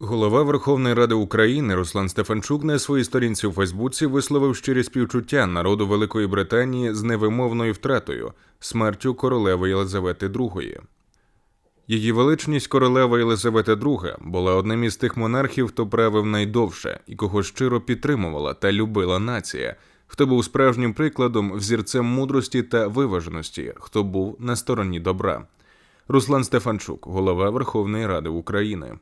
Голова Верховної Ради України Руслан Стефанчук на своїй сторінці у Фейсбуці висловив щирі співчуття народу Великої Британії з невимовною втратою смертю королеви Єлизавети II. Її величність королева Єлизавета II була одним із тих монархів, хто правив найдовше і кого щиро підтримувала та любила нація, хто був справжнім прикладом, взірцем мудрості та виваженості, хто був на стороні добра. Руслан Стефанчук, голова Верховної Ради України.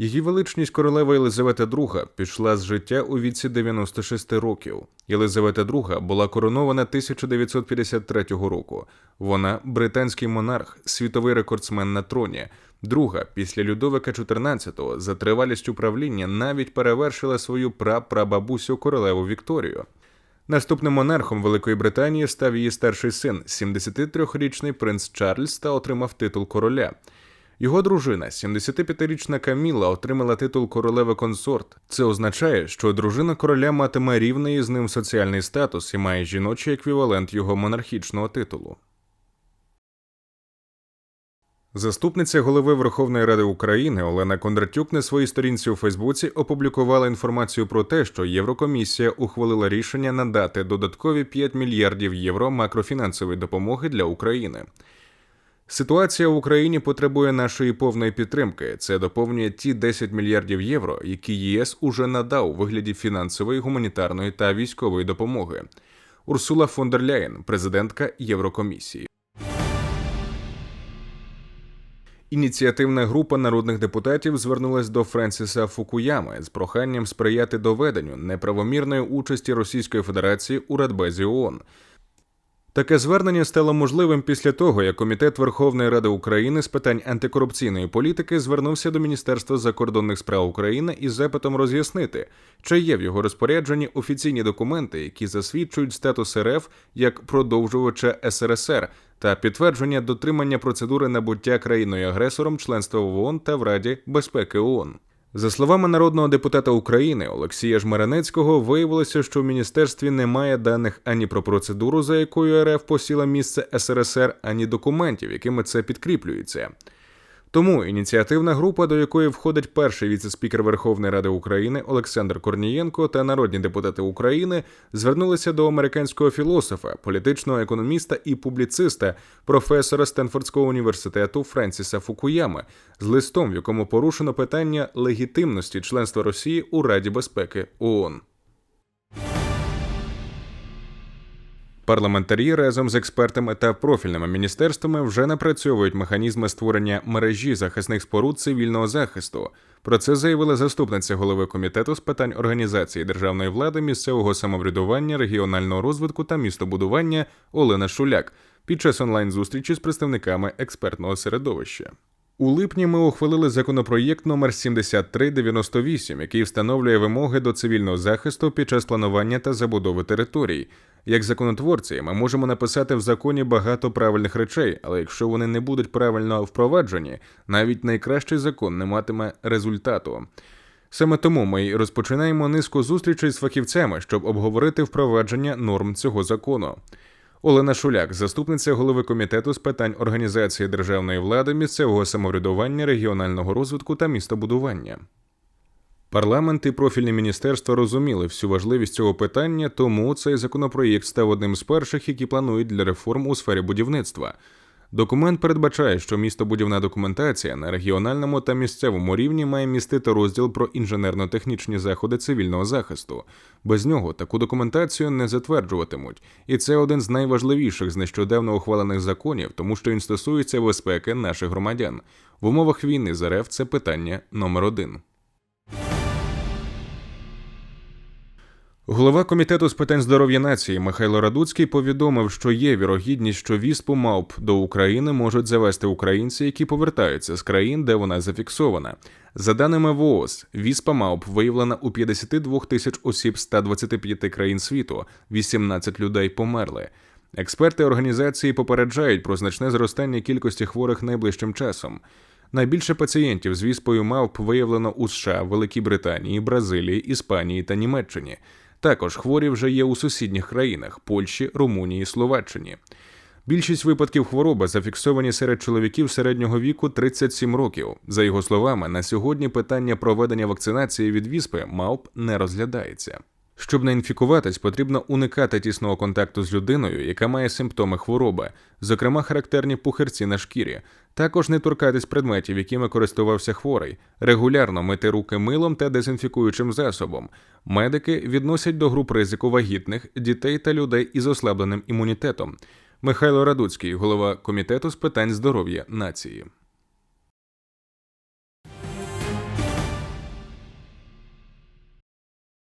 Її величність королева Єлизавета II пішла з життя у віці 96 років. Єлизавета II була коронована 1953 року. Вона британський монарх, світовий рекордсмен на троні. Друга після Людовика XIV за тривалістю правління навіть перевершила свою прапрабабусю королеву Вікторію. Наступним монархом Великої Британії став її старший син, 73-річний принц Чарльз, та отримав титул короля. Його дружина, 75-річна Каміла, отримала титул королеви консорт. Це означає, що дружина короля матиме рівний з ним соціальний статус і має жіночий еквівалент його монархічного титулу. Заступниця голови Верховної Ради України Олена Кондратюк на своїй сторінці у Фейсбуці опублікувала інформацію про те, що Єврокомісія ухвалила рішення надати додаткові 5 мільярдів євро макрофінансової допомоги для України. Ситуація в Україні потребує нашої повної підтримки. Це доповнює ті 10 мільярдів євро, які ЄС уже надав у вигляді фінансової, гуманітарної та військової допомоги. Урсула фон дер Ляєн, президентка Єврокомісії. Ініціативна група народних депутатів звернулась до Френсіса Фукуями з проханням сприяти доведенню неправомірної участі Російської Федерації у Радбезі ООН – Таке звернення стало можливим після того, як Комітет Верховної Ради України з питань антикорупційної політики звернувся до Міністерства закордонних справ України із запитом роз'яснити, чи є в його розпорядженні офіційні документи, які засвідчують статус РФ як продовжувача СРСР та підтвердження дотримання процедури набуття країною агресором членства в ООН та в Раді безпеки ООН. За словами народного депутата України Олексія Жмеренецького, виявилося, що в міністерстві немає даних ані про процедуру, за якою РФ посіла місце СРСР, ані документів, якими це підкріплюється. Тому ініціативна група, до якої входить перший віце-спікер Верховної Ради України Олександр Корнієнко та народні депутати України, звернулися до американського філософа, політичного економіста і публіциста, професора Стенфордського університету Френсіса Фукуями з листом, в якому порушено питання легітимності членства Росії у Раді безпеки ООН. Парламентарі разом з експертами та профільними міністерствами вже напрацьовують механізми створення мережі захисних споруд цивільного захисту. Про це заявила заступниця голови комітету з питань організації державної влади, місцевого самоврядування, регіонального розвитку та містобудування Олена Шуляк під час онлайн зустрічі з представниками експертного середовища. У липні ми ухвалили законопроєкт номер 7398, який встановлює вимоги до цивільного захисту під час планування та забудови територій. Як законотворці, ми можемо написати в законі багато правильних речей, але якщо вони не будуть правильно впроваджені, навіть найкращий закон не матиме результату. Саме тому ми розпочинаємо низку зустрічей з фахівцями, щоб обговорити впровадження норм цього закону. Олена Шуляк, заступниця голови комітету з питань організації державної влади, місцевого самоврядування, регіонального розвитку та містобудування. Парламент і профільні міністерства розуміли всю важливість цього питання, тому цей законопроєкт став одним з перших, які планують для реформ у сфері будівництва. Документ передбачає, що містобудівна документація на регіональному та місцевому рівні має містити розділ про інженерно-технічні заходи цивільного захисту. Без нього таку документацію не затверджуватимуть, і це один з найважливіших з нещодавно ухвалених законів, тому що він стосується безпеки наших громадян. В умовах війни з РФ це питання номер один. Голова комітету з питань здоров'я нації Михайло Радуцький повідомив, що є вірогідність, що віспу мавп до України можуть завести українці, які повертаються з країн, де вона зафіксована. За даними ВООЗ, віспа мавп виявлена у 52 тисяч осіб 125 країн світу, 18 людей померли. Експерти організації попереджають про значне зростання кількості хворих найближчим часом. Найбільше пацієнтів з віспою мавп виявлено у США, Великій Британії, Бразилії, Іспанії та Німеччині. Також хворі вже є у сусідніх країнах Польщі, Румунії, Словаччині. Більшість випадків хвороби зафіксовані серед чоловіків середнього віку 37 років. За його словами, на сьогодні питання проведення вакцинації від віспи мавп не розглядається. Щоб не інфікуватись, потрібно уникати тісного контакту з людиною, яка має симптоми хвороби, зокрема характерні пухирці на шкірі. Також не торкатись предметів, якими користувався хворий, регулярно мити руки милом та дезінфікуючим засобом. Медики відносять до груп ризику вагітних, дітей та людей із ослабленим імунітетом. Михайло Радуцький, голова комітету з питань здоров'я нації.